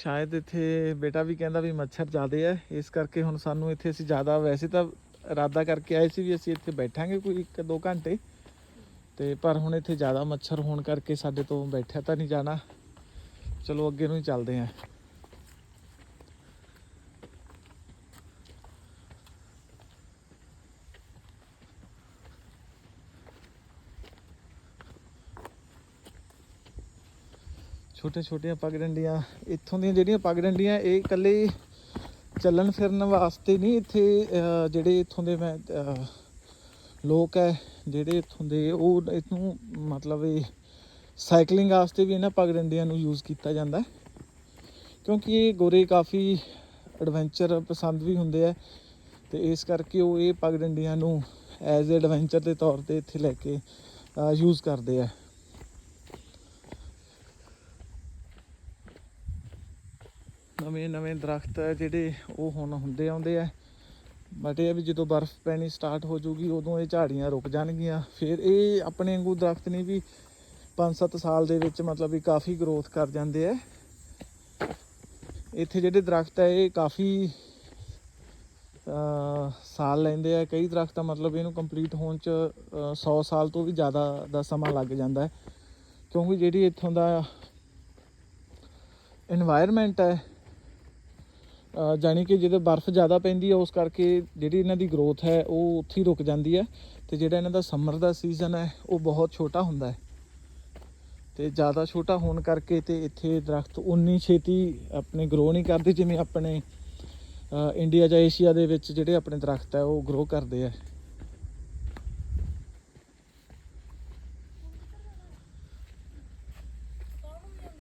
ਸ਼ਾਇਦ ਇੱਥੇ ਬੇਟਾ ਵੀ ਕਹਿੰਦਾ ਵੀ ਮੱਛਰ ਜ਼ਿਆਦੇ ਆ, ਇਸ ਕਰਕੇ ਹੁਣ ਸਾਨੂੰ ਇੱਥੇ ਅਸੀਂ ਜ਼ਿਆਦਾ, ਵੈਸੇ ਤਾਂ ਇਰਾਦਾ ਕਰਕੇ ਆਏ ਸੀ ਵੀ ਅਸੀਂ ਇੱਥੇ ਬੈਠਾਂਗੇ ਕੋਈ 1-2 ਘੰਟੇ। ਤੇ ਪਰ ਹੁਣ ਇੱਥੇ ਜ਼ਿਆਦਾ ਮੱਛਰ ਹੋਣ ਕਰਕੇ ਸਾਡੇ ਤੋਂ ਬੈਠਿਆ ਤਾਂ ਨਹੀਂ ਜਾਣਾ। ਚਲੋ ਅੱਗੇ ਨੂੰ ਹੀ ਚੱਲਦੇ ਆਂ ਛੋਟੇ ਛੋਟੀਆਂ ਪਗਡੰਡੀਆਂ ਇੱਥੋਂ ਦੀਆਂ ਜਿਹੜੀਆਂ ਪੱਗ ਡੰਡੀਆਂ, ਇਹ ਇਕੱਲੇ ਚੱਲਣ ਫਿਰਨ ਵਾਸਤੇ ਨਹੀਂ, ਇੱਥੇ ਜਿਹੜੇ ਇੱਥੋਂ ਦੇ ਮੈਂ ਲੋਕ ਹੈ ਜਿਹੜੇ ਇੱਥੋਂ ਦੇ, ਉਹ ਇਹਨੂੰ ਮਤਲਬ ਇਹ ਸਾਈਕਲਿੰਗ ਵਾਸਤੇ ਵੀ ਇਹਨਾਂ ਪਗਡੰਡੀਆਂ ਨੂੰ ਯੂਜ਼ ਕੀਤਾ ਜਾਂਦਾ ਕਿਉਂਕਿ ਇਹ ਗੋਰੇ ਕਾਫੀ ਐਡਵੈਂਚਰ ਪਸੰਦ ਵੀ ਹੁੰਦੇ ਆ ਤੇ ਇਸ ਕਰਕੇ ਉਹ ਇਹ ਪਗਡੰਡੀਆਂ ਨੂੰ ਐਜ਼ ਐਡਵੈਂਚਰ ਦੇ ਤੌਰ ਤੇ ਇੱਥੇ ਲੈ ਕੇ ਯੂਜ਼ ਕਰਦੇ ਆ ਨਵੇਂ ਨਵੇਂ ਦਰਖਤ ਜਿਹੜੇ ਉਹ ਹੁਣ ਹੁੰਦੇ ਆਉਂਦੇ ਆ। ਬਟ ਇਹ ਵੀ ਜਦੋਂ ਬਰਫ਼ ਪੈਣੀ ਸਟਾਰਟ ਹੋ ਜੂਗੀ ਉਦੋਂ ਇਹ ਝਾੜੀਆਂ ਰੁਕ ਜਾਣਗੀਆਂ। ਫਿਰ ਇਹ ਆਪਣੇ ਅੰਗੂ ਦਰਖਤ ਨਹੀਂ ਵੀ 5-7 ਸਾਲ ਦੇ ਵਿੱਚ ਮਤਲਬ ਵੀ ਕਾਫੀ ਗਰੋਥ ਕਰ ਜਾਂਦੇ ਆ। ਇੱਥੇ ਜਿਹੜੇ ਦਰਖਤ ਹੈ ਇਹ ਕਾਫੀ ਸਾਲ ਲੈਂਦੇ ਆ। ਕਈ ਦਰਖਤ ਦਾ ਮਤਲਬ ਇਹਨੂੰ ਕੰਪਲੀਟ ਹੋਣ ਚ 100 ਸਾਲ ਤੋਂ ਵੀ ਜ਼ਿਆਦਾ ਦਾ ਸਮਾਂ ਲੱਗ ਜਾਂਦਾ ਕਿਉਂਕਿ ਜਿਹੜੀ ਇੱਥੋਂ ਦਾ এনवायरमेंट ਹੈ ਅ, ਜਾਣੀ ਕਿ ਜਦੋਂ ਬਰਫ਼ ਜ਼ਿਆਦਾ ਪੈਂਦੀ ਹੈ ਉਸ ਕਰਕੇ ਜਿਹੜੀ ਇਹਨਾਂ ਦੀ ਗਰੋਥ ਹੈ ਉਹ ਉੱਥੇ ਹੀ ਰੁਕ ਜਾਂਦੀ ਹੈ ਤੇ ਜਿਹੜਾ ਇਹਨਾਂ ਦਾ ਸਮਰ ਦਾ ਸੀਜ਼ਨ ਹੈ ਉਹ ਬਹੁਤ ਛੋਟਾ ਹੁੰਦਾ ਹੈ। ਤੇ ਜ਼ਿਆਦਾ ਛੋਟਾ ਹੋਣ ਕਰਕੇ ਤੇ ਇੱਥੇ ਦਰਖਤ ਉਨੀ ਛੇਤੀ ਆਪਣੇ ਗਰੋ ਨਹੀਂ ਕਰਦੇ ਜਿਵੇਂ ਆਪਣੇ ਇੰਡੀਆ ਜਾਂ ਏਸ਼ੀਆ ਦੇ ਵਿੱਚ ਜਿਹੜੇ ਆਪਣੇ ਦਰਖਤ ਹੈ ਉਹ ਗਰੋ ਕਰਦੇ ਆ